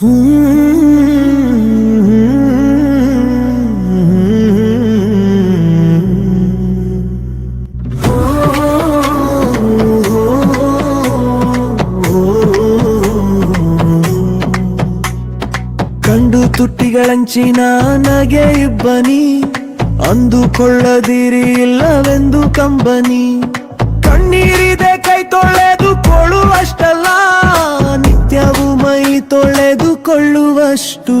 ಕಂಡು ತುಟ್ಟಿಗಳಂಚಿನ ನಗೆ ಇಬ್ಬನಿ ಅಂದುಕೊಳ್ಳದಿರಿ ಇಲ್ಲವೆಂದು ಕಂಬನಿ. ಕಣ್ಣೀರಿದೆ ಕೈ ತೊಳೆದುಕೊಳ್ಳುವಷ್ಟಲ್ಲ ತೊಳೆದುಕೊಳ್ಳುವಷ್ಟು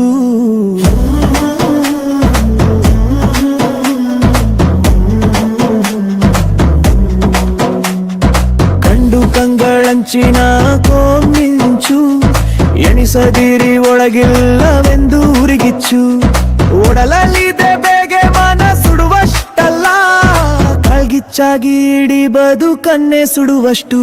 ಕಂಡು ಕಂಗಳಂಚಿನ ಕೋಮಿಂಚು, ಎಣಿಸದಿರಿ ಒಳಗಿಲ್ಲವೆಂದು ಉರಿಗಿಚ್ಚು. ಒಡಲಲ್ಲಿದೆ ಬೇಗೆ ಮನ ಸುಡುವಷ್ಟಲ್ಲ, ಕಳ್ಗಿಚ್ಚಾಗಿ ಇಡೀ ಬದುಕನ್ನೇ ಸುಡುವಷ್ಟು.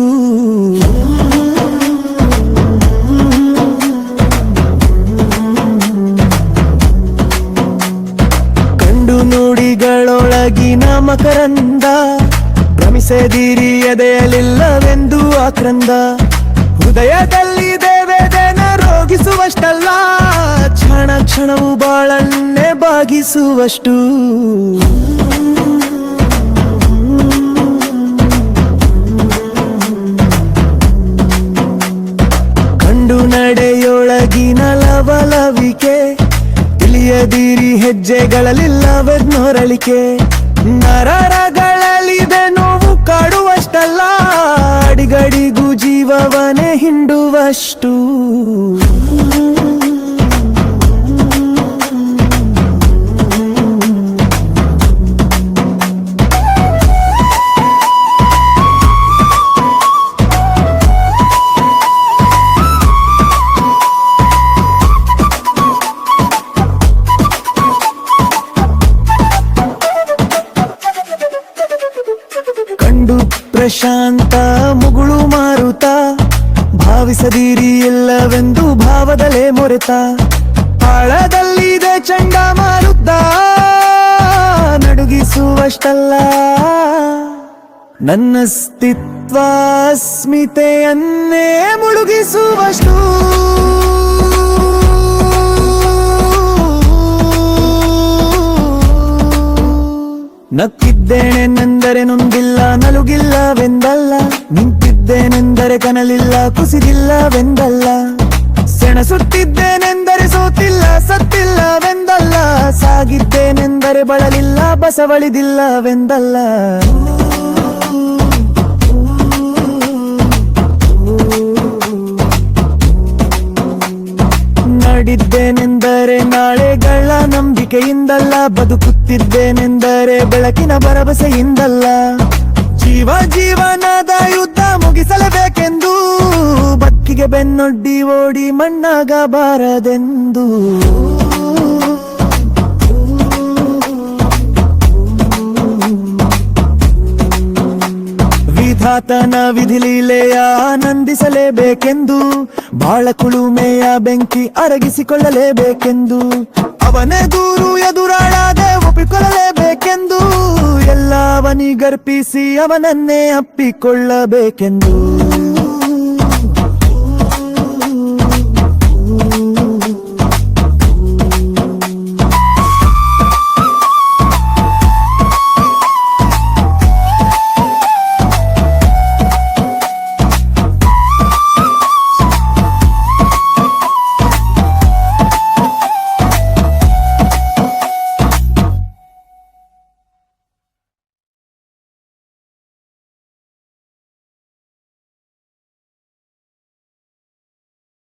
ನುಡಿಗಳೊಳಗಿನ ಮಕರಂದ ಭ್ರಮಿಸದಿರಿ, ಎದೆಯಲಿಲ್ಲವೆಂದು ಆಕ್ರಂದ. ಹೃದಯದಲ್ಲಿ ದೇವೇದೇನ ರೋಗಿಸುವಷ್ಟಲ್ಲ. ಕ್ಷಣ ಕ್ಷಣವು ಬಾಳನ್ನೇ ಬಾಗಿಸುವಷ್ಟು. ಕಂಡು ನಡೆಯೊಳಗಿನ ಲವಲವಿಕೆ ತಿಳಿಯದಿರಿ ಹೆಜ್ಜೆಗಳಲ್ಲಿಲ್ಲವೆದ್ನೊರಳಿಕೆ ನರರಗಳಲ್ಲಿದೆ ನೋವು ಕಾಡುವಷ್ಟಲ್ಲ ಅಡಿಗಡಿಗೂ ಜೀವವನೇ ಹಿಂಡುವಷ್ಟು. ಕಂಡು ಪ್ರಶಾಂತ ಮುಗುಳು ಮಾರುತ. ಭಾವಿಸದಿರಿ ಎಲ್ಲವೆಂದು ಭಾವದಲ್ಲೇ ಮೊರೆತ. ಆಳದಲ್ಲಿದೆ ಚಂಡ ಮಾರುತ್ತ ನಡುಗಿಸುವಷ್ಟಲ್ಲ. ನನ್ನ ಸ್ಥಿತ್ವ ಅಸ್ಮಿತೆಯನ್ನೇ ಮುಳುಗಿಸುವಷ್ಟು. ನಕ್ಕಿದ್ದೇನೆಂದರೆ ನೊಂದಿಲ್ಲ ನಲುಗಿಲ್ಲವೆಂದಲ್ಲ. ನಿಂತಿದ್ದೇನೆಂದರೆ ಕನಲಿಲ್ಲ ಕುಸಿದಿಲ್ಲವೆಂದಲ್ಲ. ಸೆಣಸುತ್ತಿದ್ದೇನೆಂದರೆ ಸೋತಿಲ್ಲ ಸತ್ತಿಲ್ಲವೆಂದಲ್ಲ. ಸಾಗಿದ್ದೇನೆಂದರೆ ಬಳಲಿಲ್ಲ ಬಸವಳಿದಿಲ್ಲವೆಂದಲ್ಲ. ನಂಬಿಕೆಯಿಂದಲ್ಲ ಬದುಕುತ್ತಿದ್ದೇನೆಂದರೆ ಬೆಳಕಿನ ಭರವಸೆಯಿಂದಲ್ಲ. ಜೀವ ಜೀವನದ ಯುದ್ಧ ಮುಗಿಸಲೇಬೇಕೆಂದು ಬಕ್ಕಿಗೆ ಬೆನ್ನೊಡ್ಡಿ ಓಡಿ ಮಣ್ಣಾಗಬಾರದೆಂದು. ವಿಧಾತನ ವಿಧಿಲೀಲೆಯ ಆನಂದಿಸಲೇಬೇಕೆಂದು ಬಾಳ ಕುಳುಮೆಯ ಬೆಂಕಿ ಅರಗಿಸಿಕೊಳ್ಳಲೇಬೇಕೆಂದು ಅವನೇ ದೂರು ಎದುರಾಡದೆ ಒಪ್ಪಿಕೊಳ್ಳಲೇಬೇಕೆಂದು ಎಲ್ಲವನಿಗರ್ಪಿಸಿ ಅವನನ್ನೇ ಅಪ್ಪಿಕೊಳ್ಳಬೇಕೆಂದು.